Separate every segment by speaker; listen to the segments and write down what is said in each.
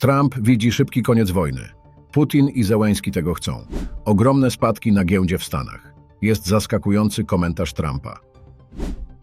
Speaker 1: Trump widzi szybki koniec wojny. Putin i Zełenski tego chcą. Ogromne spadki na giełdzie w Stanach. Jest zaskakujący komentarz Trumpa.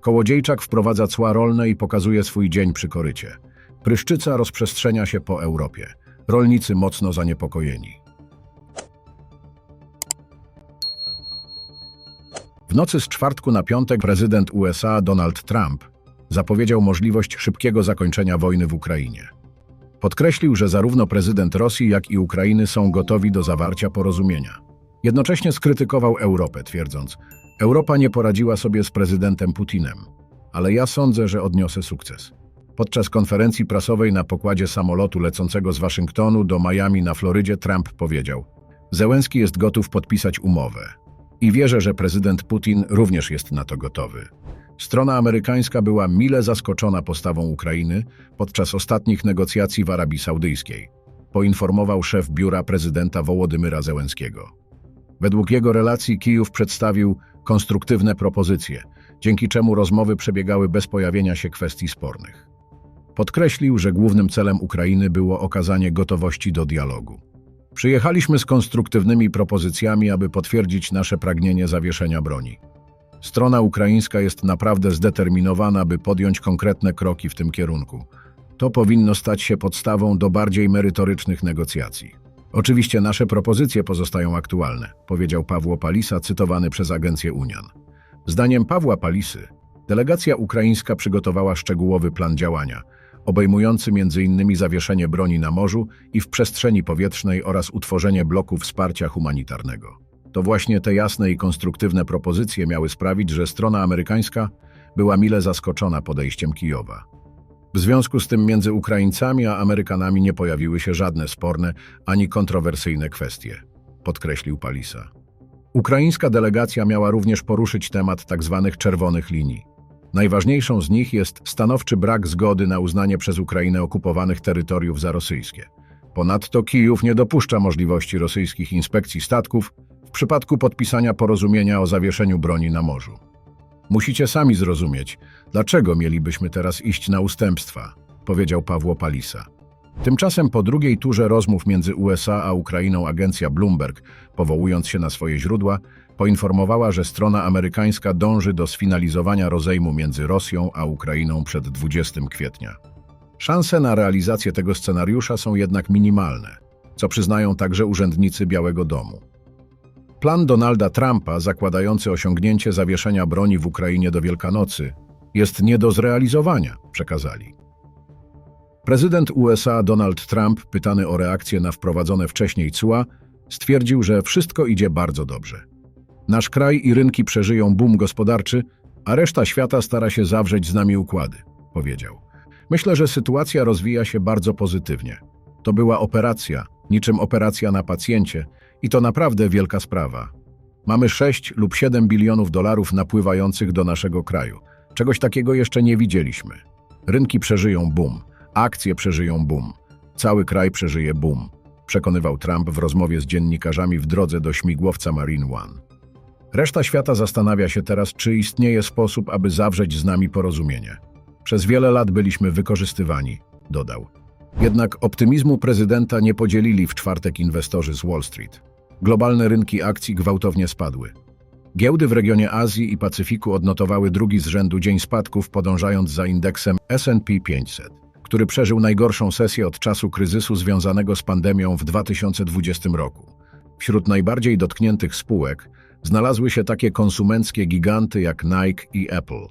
Speaker 1: Kołodziejczak wprowadza cła rolne i pokazuje swój dzień przy korycie. Pryszczyca rozprzestrzenia się po Europie. Rolnicy mocno zaniepokojeni. W nocy z czwartku na piątek prezydent USA Donald Trump zapowiedział możliwość szybkiego zakończenia wojny w Ukrainie. Podkreślił, że zarówno prezydent Rosji, jak i Ukrainy są gotowi do zawarcia porozumienia. Jednocześnie skrytykował Europę, twierdząc: Europa nie poradziła sobie z prezydentem Putinem, ale ja sądzę, że odniosę sukces. Podczas konferencji prasowej na pokładzie samolotu lecącego z Waszyngtonu do Miami na Florydzie Trump powiedział: Zełenski jest gotów podpisać umowę. I wierzę, że prezydent Putin również jest na to gotowy. Strona amerykańska była mile zaskoczona postawą Ukrainy podczas ostatnich negocjacji w Arabii Saudyjskiej, poinformował szef biura prezydenta Wołodymyra Zełenskiego. Według jego relacji Kijów przedstawił konstruktywne propozycje, dzięki czemu rozmowy przebiegały bez pojawienia się kwestii spornych. Podkreślił, że głównym celem Ukrainy było okazanie gotowości do dialogu. Przyjechaliśmy z konstruktywnymi propozycjami, aby potwierdzić nasze pragnienie zawieszenia broni. Strona ukraińska jest naprawdę zdeterminowana, by podjąć konkretne kroki w tym kierunku. To powinno stać się podstawą do bardziej merytorycznych negocjacji. Oczywiście nasze propozycje pozostają aktualne, powiedział Pawło Palisa, cytowany przez agencję Unian. Zdaniem Pawła Palisy, delegacja ukraińska przygotowała szczegółowy plan działania, obejmujący m.in. zawieszenie broni na morzu i w przestrzeni powietrznej oraz utworzenie bloku wsparcia humanitarnego. To właśnie te jasne i konstruktywne propozycje miały sprawić, że strona amerykańska była mile zaskoczona podejściem Kijowa. W związku z tym między Ukraińcami a Amerykanami nie pojawiły się żadne sporne ani kontrowersyjne kwestie, podkreślił Palisa. Ukraińska delegacja miała również poruszyć temat tzw. czerwonych linii. Najważniejszą z nich jest stanowczy brak zgody na uznanie przez Ukrainę okupowanych terytoriów za rosyjskie. Ponadto Kijów nie dopuszcza możliwości rosyjskich inspekcji statków przypadku podpisania porozumienia o zawieszeniu broni na morzu. Musicie sami zrozumieć, dlaczego mielibyśmy teraz iść na ustępstwa, powiedział Pawło Palisa. Tymczasem po drugiej turze rozmów między USA a Ukrainą agencja Bloomberg, powołując się na swoje źródła, poinformowała, że strona amerykańska dąży do sfinalizowania rozejmu między Rosją a Ukrainą przed 20 kwietnia. Szanse na realizację tego scenariusza są jednak minimalne, co przyznają także urzędnicy Białego Domu. Plan Donalda Trumpa, zakładający osiągnięcie zawieszenia broni w Ukrainie do Wielkanocy, jest nie do zrealizowania, przekazali. Prezydent USA Donald Trump, pytany o reakcję na wprowadzone wcześniej cła, stwierdził, że wszystko idzie bardzo dobrze. Nasz kraj i rynki przeżyją boom gospodarczy, a reszta świata stara się zawrzeć z nami układy, powiedział. Myślę, że sytuacja rozwija się bardzo pozytywnie. To była operacja, niczym operacja na pacjencie, i to naprawdę wielka sprawa. Mamy 6 lub 7 bilionów dolarów napływających do naszego kraju. Czegoś takiego jeszcze nie widzieliśmy. Rynki przeżyją boom, akcje przeżyją boom, cały kraj przeżyje boom, przekonywał Trump w rozmowie z dziennikarzami w drodze do śmigłowca Marine One. Reszta świata zastanawia się teraz, czy istnieje sposób, aby zawrzeć z nami porozumienie. Przez wiele lat byliśmy wykorzystywani, dodał. Jednak optymizmu prezydenta nie podzielili w czwartek inwestorzy z Wall Street. Globalne rynki akcji gwałtownie spadły. Giełdy w regionie Azji i Pacyfiku odnotowały drugi z rzędu dzień spadków, podążając za indeksem S&P 500, który przeżył najgorszą sesję od czasu kryzysu związanego z pandemią w 2020 roku. Wśród najbardziej dotkniętych spółek znalazły się takie konsumenckie giganty jak Nike i Apple.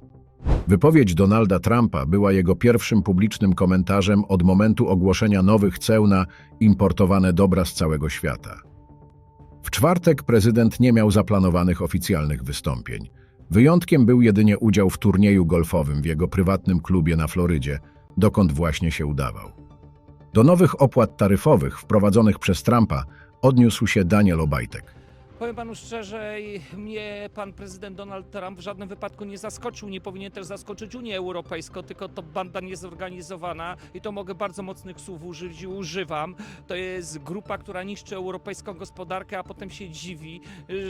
Speaker 1: Wypowiedź Donalda Trumpa była jego pierwszym publicznym komentarzem od momentu ogłoszenia nowych ceł na importowane dobra z całego świata. W czwartek prezydent nie miał zaplanowanych oficjalnych wystąpień. Wyjątkiem był jedynie udział w turnieju golfowym w jego prywatnym klubie na Florydzie, dokąd właśnie się udawał. Do nowych opłat taryfowych wprowadzonych przez Trumpa odniósł się Daniel Obajtek.
Speaker 2: Powiem panu szczerze, mnie pan prezydent Donald Trump w żadnym wypadku nie zaskoczył. Nie powinien też zaskoczyć Unię Europejską, tylko to banda niezorganizowana i to mogę bardzo mocnych słów użyć i używam. To jest grupa, która niszczy europejską gospodarkę, a potem się dziwi,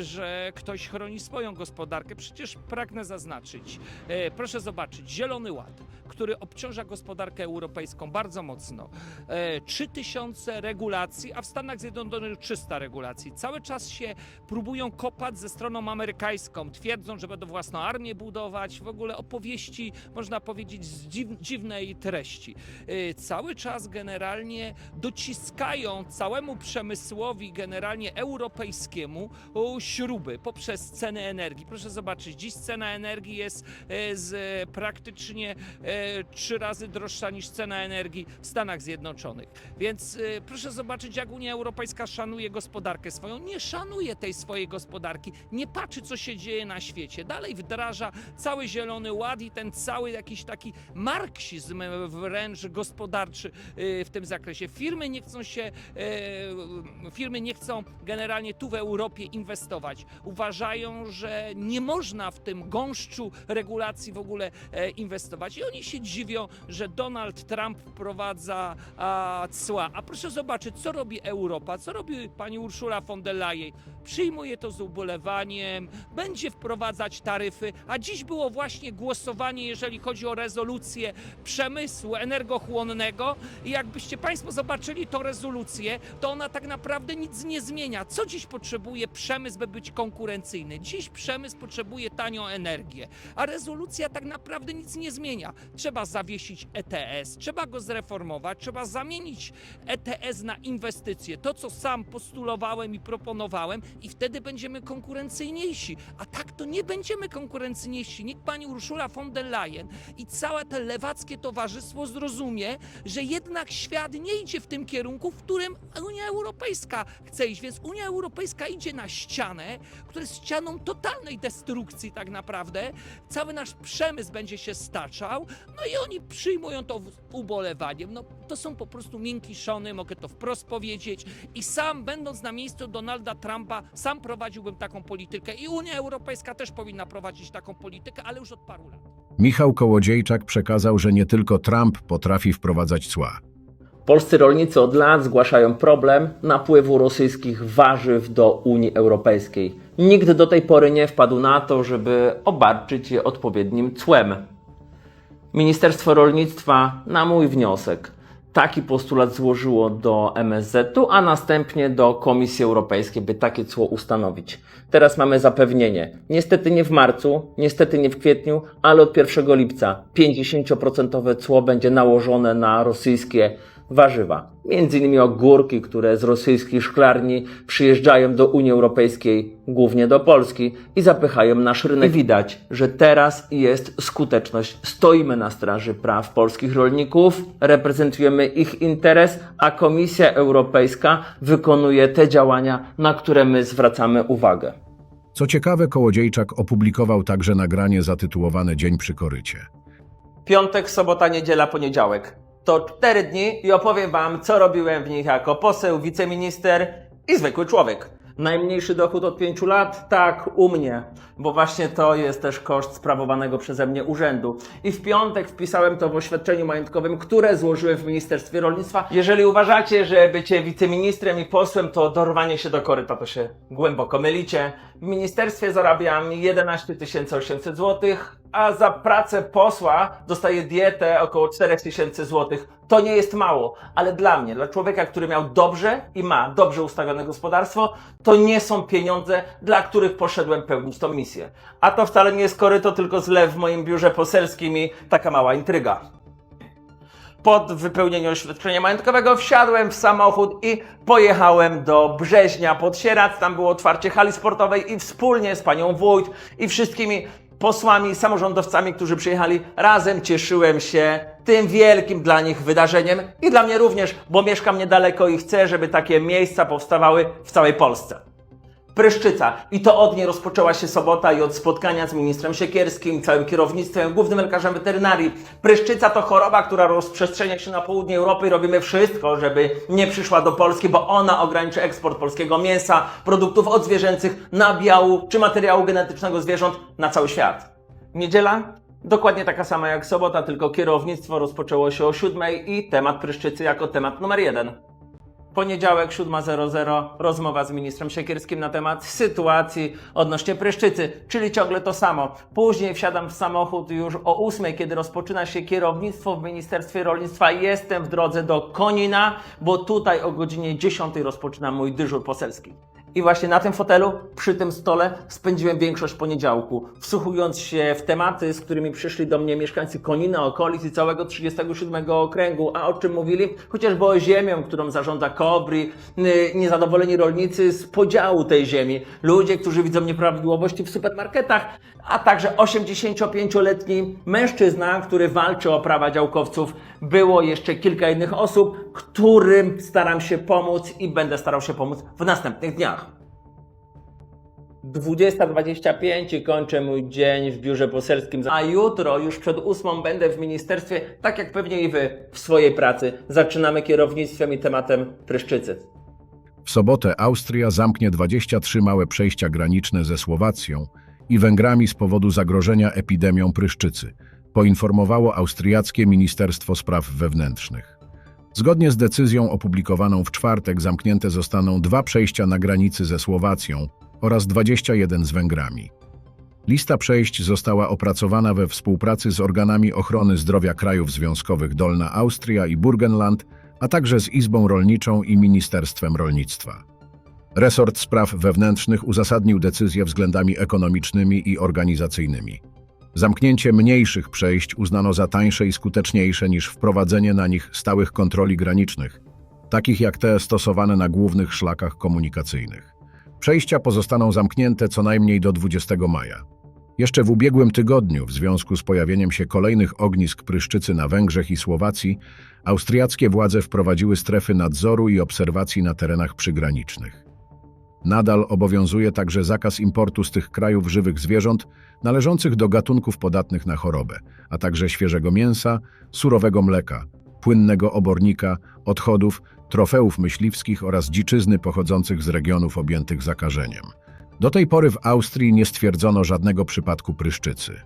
Speaker 2: że ktoś chroni swoją gospodarkę. Przecież pragnę zaznaczyć. E, proszę zobaczyć, Zielony Ład, który obciąża gospodarkę europejską bardzo mocno. E, 3000 regulacji, a w Stanach Zjednoczonych 300 regulacji. Cały czas się próbują kopać ze stroną amerykańską. Twierdzą, że będą własną armię budować. W ogóle opowieści, można powiedzieć, z dziw, dziwnej treści. E, Cały czas generalnie dociskają całemu przemysłowi, generalnie europejskiemu, o, śruby poprzez ceny energii. Proszę zobaczyć, dziś cena energii jest e, z e, praktycznie e, trzy razy droższa niż cena energii w Stanach Zjednoczonych. Więc e, proszę zobaczyć, jak Unia Europejska szanuje gospodarkę swoją. Nie szanuje tej swojej gospodarki, nie patrzy, co się dzieje na świecie. Dalej wdraża cały Zielony Ład i ten cały jakiś taki marksizm wręcz gospodarczy e, w tym zakresie. Firmy nie chcą się, e, firmy nie chcą generalnie tu w Europie inwestować. Uważają, że nie można w tym gąszczu regulacji w ogóle e, inwestować. I oni się dziwią, że Donald Trump wprowadza cła. A proszę zobaczyć, co robi Europa, co robi pani Urszula von der Leyen. Przyjmuje to z ubolewaniem, będzie wprowadzać taryfy, a dziś było właśnie głosowanie, jeżeli chodzi o rezolucję przemysłu energochłonnego. I jakbyście Państwo zobaczyli tą rezolucję, to ona tak naprawdę nic nie zmienia. Co dziś potrzebuje przemysł, by być konkurencyjny? Dziś przemysł potrzebuje tanią energię, a rezolucja tak naprawdę nic nie zmienia. Trzeba zawiesić ETS, trzeba go zreformować, trzeba zamienić ETS na inwestycje. To, co sam postulowałem i proponowałem, i wtedy będziemy konkurencyjniejsi. A tak to nie będziemy konkurencyjniejsi. Niech pani Urszula von der Leyen i całe te lewackie towarzystwo zrozumie, że jednak świat nie idzie w tym kierunku, w którym Unia Europejska chce iść. Więc Unia Europejska idzie na ścianę, która jest ścianą totalnej destrukcji tak naprawdę. Cały nasz przemysł będzie się staczał, no i oni przyjmują to ubolewaniem. No to są po prostu miękiszony, mogę to wprost powiedzieć. I sam, będąc na miejscu Donalda Trumpa, sam prowadziłbym taką politykę. I Unia Europejska też powinna prowadzić taką politykę, ale już od paru lat.
Speaker 1: Michał Kołodziejczak przekazał, że nie tylko Trump potrafi wprowadzać cła.
Speaker 3: Polscy rolnicy od lat zgłaszają problem napływu rosyjskich warzyw do Unii Europejskiej. Nikt do tej pory nie wpadł na to, żeby obarczyć je odpowiednim cłem. Ministerstwo Rolnictwa na mój wniosek taki postulat złożyło do MSZ-u, a następnie do Komisji Europejskiej, by takie cło ustanowić. Teraz mamy zapewnienie. Niestety nie w marcu, niestety nie w kwietniu, ale od 1 lipca 50% cło będzie nałożone na rosyjskie warzywa. Między innymi ogórki, które z rosyjskich szklarni przyjeżdżają do Unii Europejskiej, głównie do Polski i zapychają nasz rynek. I widać, że teraz jest skuteczność. Stoimy na straży praw polskich rolników, reprezentujemy ich interes, a Komisja Europejska wykonuje te działania, na które my zwracamy uwagę.
Speaker 1: Co ciekawe, Kołodziejczak opublikował także nagranie zatytułowane Dzień przy korycie.
Speaker 3: Piątek, sobota, niedziela, poniedziałek. To cztery dni i opowiem Wam, co robiłem w nich jako poseł, wiceminister i zwykły człowiek. Najmniejszy dochód od pięciu lat? Tak, u mnie, bo właśnie to jest też koszt sprawowanego przeze mnie urzędu. I w piątek wpisałem to w oświadczeniu majątkowym, które złożyłem w Ministerstwie Rolnictwa. Jeżeli uważacie, że bycie wiceministrem i posłem to dorwanie się do koryta, to się głęboko mylicie. W ministerstwie zarabiam 11 800 zł, a za pracę posła dostaję dietę około 4000 zł. To nie jest mało, ale dla mnie, dla człowieka, który miał dobrze i ma dobrze ustawione gospodarstwo, to nie są pieniądze, dla których poszedłem pełnić tą misję. A to wcale nie jest koryto, tylko zlew w moim biurze poselskim i taka mała intryga. Po wypełnieniu oświadczenia majątkowego wsiadłem w samochód i pojechałem do Brzeźnia pod Sierac. Tam było otwarcie hali sportowej i wspólnie z panią wójt i wszystkimi posłami, samorządowcami, którzy przyjechali razem, cieszyłem się tym wielkim dla nich wydarzeniem i dla mnie również, bo mieszkam niedaleko i chcę, żeby takie miejsca powstawały w całej Polsce. Pryszczyca. I to od niej rozpoczęła się sobota i od spotkania z ministrem Siekierskim, całym kierownictwem, głównym lekarzem weterynarii. Pryszczyca to choroba, która rozprzestrzenia się na południe Europy i robimy wszystko, żeby nie przyszła do Polski, bo ona ograniczy eksport polskiego mięsa, produktów odzwierzęcych, nabiału czy materiału genetycznego zwierząt na cały świat. Niedziela? Dokładnie taka sama jak sobota, tylko kierownictwo rozpoczęło się o 7 i temat pryszczycy jako temat numer jeden. Poniedziałek 7.00 rozmowa z ministrem Siekierskim na temat sytuacji odnośnie pryszczycy, czyli ciągle to samo. Później wsiadam w samochód już o 8, kiedy rozpoczyna się kierownictwo w Ministerstwie Rolnictwa. Jestem w drodze do Konina, bo tutaj o godzinie 10 rozpoczyna mój dyżur poselski. I właśnie na tym fotelu, przy tym stole spędziłem większość poniedziałku, wsłuchując się w tematy, z którymi przyszli do mnie mieszkańcy Konina, okolic i całego 37 okręgu. A o czym mówili? Chociażby o ziemią, którą zarządza Kobri, y, niezadowoleni rolnicy z podziału tej ziemi, ludzie, którzy widzą nieprawidłowości w supermarketach, a także 85-letni mężczyzna, który walczy o prawa działkowców. Było jeszcze kilka innych osób, którym staram się pomóc i będę starał się pomóc w następnych dniach. 20.25 i kończę mój dzień w biurze poselskim, a jutro już przed ósmą będę w ministerstwie, tak jak pewnie i wy w swojej pracy. Zaczynamy kierownictwem i tematem pryszczycy.
Speaker 1: W sobotę Austria zamknie 23 małe przejścia graniczne ze Słowacją i Węgrami z powodu zagrożenia epidemią pryszczycy, poinformowało austriackie Ministerstwo Spraw Wewnętrznych. Zgodnie z decyzją opublikowaną w czwartek zamknięte zostaną dwa przejścia na granicy ze Słowacją oraz 21 z Węgrami. Lista przejść została opracowana we współpracy z organami ochrony zdrowia krajów związkowych Dolna Austria i Burgenland, a także z Izbą Rolniczą i Ministerstwem Rolnictwa. Resort Spraw Wewnętrznych uzasadnił decyzję względami ekonomicznymi i organizacyjnymi. Zamknięcie mniejszych przejść uznano za tańsze i skuteczniejsze niż wprowadzenie na nich stałych kontroli granicznych, takich jak te stosowane na głównych szlakach komunikacyjnych. Przejścia pozostaną zamknięte co najmniej do 20 maja. Jeszcze w ubiegłym tygodniu, w związku z pojawieniem się kolejnych ognisk pryszczycy na Węgrzech i Słowacji, austriackie władze wprowadziły strefy nadzoru i obserwacji na terenach przygranicznych. Nadal obowiązuje także zakaz importu z tych krajów żywych zwierząt należących do gatunków podatnych na chorobę, a także świeżego mięsa, surowego mleka, płynnego obornika, odchodów, trofeów myśliwskich oraz dziczyzny pochodzących z regionów objętych zakażeniem. Do tej pory w Austrii nie stwierdzono żadnego przypadku pryszczycy.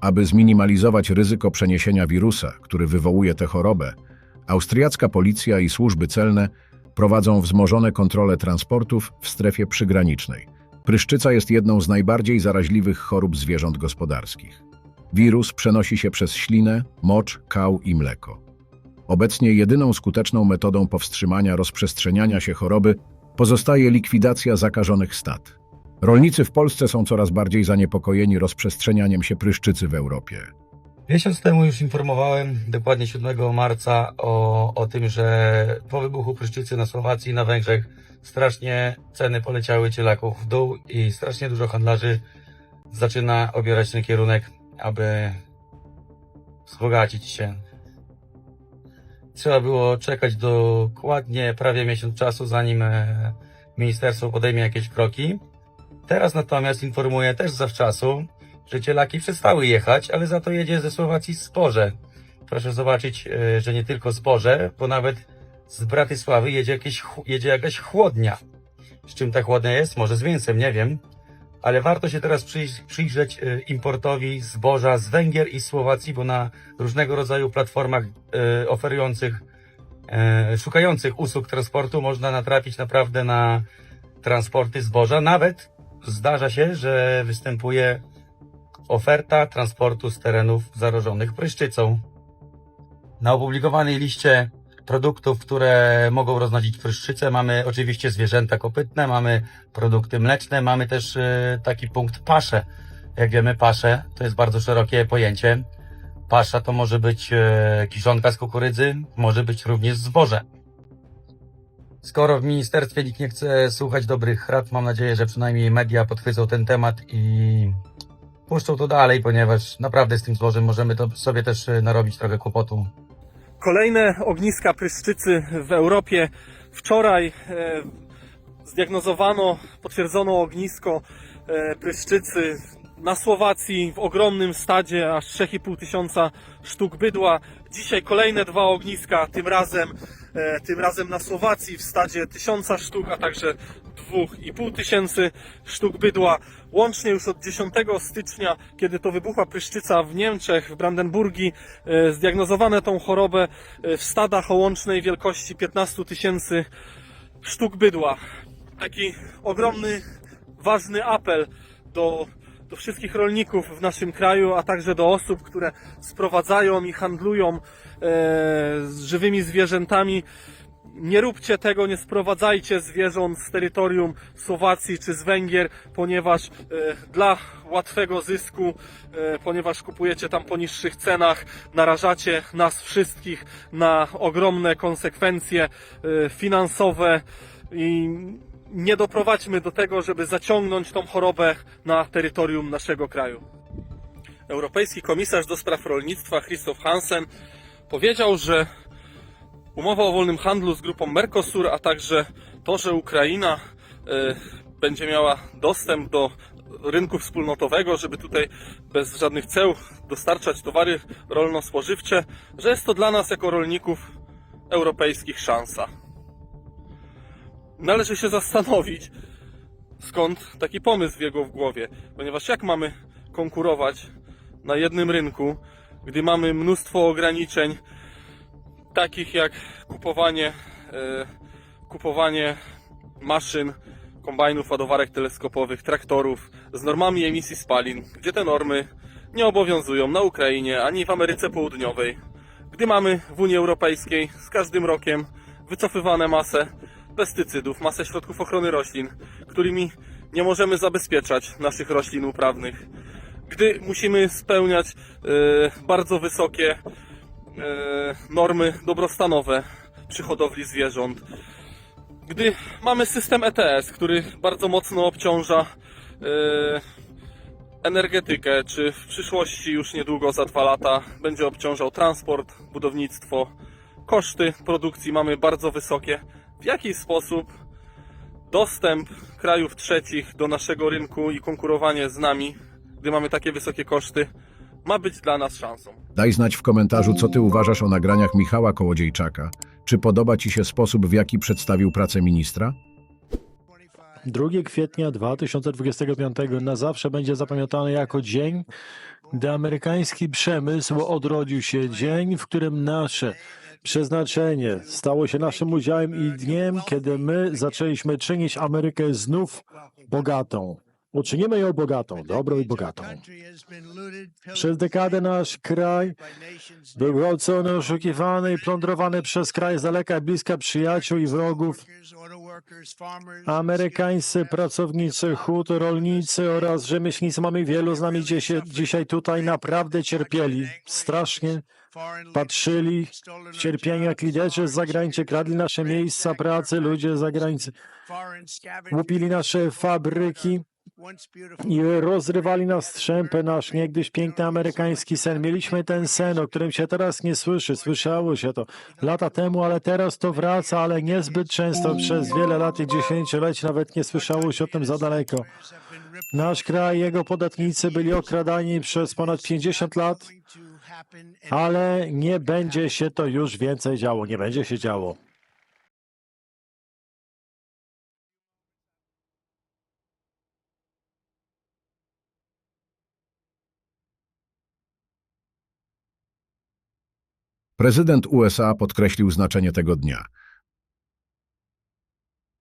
Speaker 1: Aby zminimalizować ryzyko przeniesienia wirusa, który wywołuje tę chorobę, austriacka policja i służby celne prowadzą wzmożone kontrole transportów w strefie przygranicznej. Pryszczyca jest jedną z najbardziej zaraźliwych chorób zwierząt gospodarskich. Wirus przenosi się przez ślinę, mocz, kał i mleko. Obecnie jedyną skuteczną metodą powstrzymania rozprzestrzeniania się choroby pozostaje likwidacja zakażonych stad. Rolnicy w Polsce są coraz bardziej zaniepokojeni rozprzestrzenianiem się pryszczycy w Europie.
Speaker 4: Miesiąc temu już informowałem, dokładnie 7 marca, o, o tym, że po wybuchu pryszczycy na Słowacji i na Węgrzech strasznie ceny poleciały cielaków w dół i strasznie dużo handlarzy zaczyna obierać ten kierunek, aby wzbogacić się. Trzeba było czekać dokładnie prawie miesiąc czasu, zanim e, ministerstwo podejmie jakieś kroki. Teraz natomiast informuję też zawczasu, że cielaki przestały jechać, ale za to jedzie ze Słowacji zboże. Proszę zobaczyć, e, że nie tylko zboże, bo nawet z Bratysławy jedzie, jakieś, jedzie jakaś chłodnia. Z czym ta chłodnia jest? Może z mięsem, nie wiem. Ale warto się teraz przyjrzeć, e, importowi zboża z Węgier i Słowacji, bo na różnego rodzaju platformach e, oferujących, szukających usług transportu można natrafić naprawdę na transporty zboża. Nawet zdarza się, że występuje oferta transportu z terenów zarażonych pryszczycą. Na opublikowanej liście produktów, które mogą roznosić pryszczycę, mamy oczywiście zwierzęta kopytne, mamy produkty mleczne, mamy też e, taki punkt pasze. Jak wiemy, pasze to jest bardzo szerokie pojęcie. Pasza to może być e, kiszonka z kukurydzy, może być również zboże. Skoro w ministerstwie nikt nie chce słuchać dobrych rad, mam nadzieję, że przynajmniej media podchwycą ten temat i puszczą to dalej, ponieważ naprawdę z tym zbożem możemy to sobie też e, narobić trochę kłopotu.
Speaker 5: Kolejne ogniska pryszczycy w Europie. Wczoraj e, zdiagnozowano, potwierdzono ognisko e, pryszczycy na Słowacji w ogromnym stadzie, aż 3,5 tysiąca sztuk bydła. Dzisiaj kolejne dwa ogniska, tym razem, tym razem na Słowacji w stadzie tysiąca sztuk, a także 2,5 tysięcy sztuk bydła. Łącznie już od 10 stycznia, kiedy to wybuchła pryszczyca w Niemczech, w Brandenburgii, e, zdiagnozowano tą chorobę e, w stadach o łącznej wielkości 15 tysięcy sztuk bydła. Taki ogromny, ważny apel do, do wszystkich rolników w naszym kraju, a także do osób, które sprowadzają i handlują e, z żywymi zwierzętami. Nie róbcie tego, nie sprowadzajcie zwierząt z terytorium Słowacji czy z Węgier, ponieważ e, dla łatwego zysku, e, ponieważ kupujecie tam po niższych cenach, narażacie nas wszystkich na ogromne konsekwencje e, finansowe i nie doprowadźmy do tego, żeby zaciągnąć tą chorobę na terytorium naszego kraju. Europejski komisarz do spraw rolnictwa Christoph Hansen powiedział, że umowa o wolnym handlu z grupą Mercosur, a także to, że Ukraina e, będzie miała dostęp do rynku wspólnotowego, żeby tutaj bez żadnych ceł dostarczać towary rolno-spożywcze, że jest to dla nas jako rolników europejskich szansa. Należy się zastanowić, skąd taki pomysł w jego w głowie, ponieważ jak mamy konkurować na jednym rynku, gdy mamy mnóstwo ograniczeń, takich jak kupowanie, e, kupowanie maszyn, kombajnów, ładowarek teleskopowych, traktorów z normami emisji spalin, gdzie te normy nie obowiązują na Ukrainie ani w Ameryce Południowej. Gdy mamy w Unii Europejskiej z każdym rokiem wycofywane masę pestycydów, masę środków ochrony roślin, którymi nie możemy zabezpieczać naszych roślin uprawnych. Gdy musimy spełniać e, bardzo wysokie e, normy dobrostanowe przy hodowli zwierząt. Gdy mamy system ETS, który bardzo mocno obciąża e, energetykę, czy w przyszłości już niedługo za dwa lata będzie obciążał transport, budownictwo, koszty produkcji mamy bardzo wysokie. W jaki sposób dostęp krajów trzecich do naszego rynku i konkurowanie z nami, gdy mamy takie wysokie koszty, ma być dla nas szansą?
Speaker 1: Daj znać w komentarzu, co ty uważasz o nagraniach Michała Kołodziejczaka. Czy podoba ci się sposób, w jaki przedstawił pracę ministra?
Speaker 6: 2 kwietnia 2025 na zawsze będzie zapamiętany jako dzień, gdy amerykański przemysł odrodził się. Dzień, w którym nasze przeznaczenie stało się naszym udziałem i dniem, kiedy my zaczęliśmy czynić Amerykę znów bogatą. Uczynimy ją bogatą, dobrą i bogatą. Przez dekadę nasz kraj był gwałcony, oszukiwany i plądrowany przez kraj z daleka bliska przyjaciół i wrogów. Amerykańscy pracownicy hut, rolnicy oraz rzemieślnicy, mamy wielu z nami dzisiaj, tutaj, naprawdę cierpieli. Strasznie patrzyli w cierpienie, jak liderzy z zagranicy kradli nasze miejsca pracy, ludzie z zagranicy łupili nasze fabryki i rozrywali na strzępy nasz niegdyś piękny amerykański sen. Mieliśmy ten sen, o którym się teraz nie słyszy. Słyszało się to lata temu, ale teraz to wraca, ale niezbyt często. Przez wiele lat i dziesięcioleci nawet nie słyszało się o tym za daleko. Nasz kraj, jego podatnicy byli okradani przez ponad 50 lat, ale nie będzie się to już więcej działo. Nie będzie się działo.
Speaker 1: Prezydent USA podkreślił znaczenie tego dnia.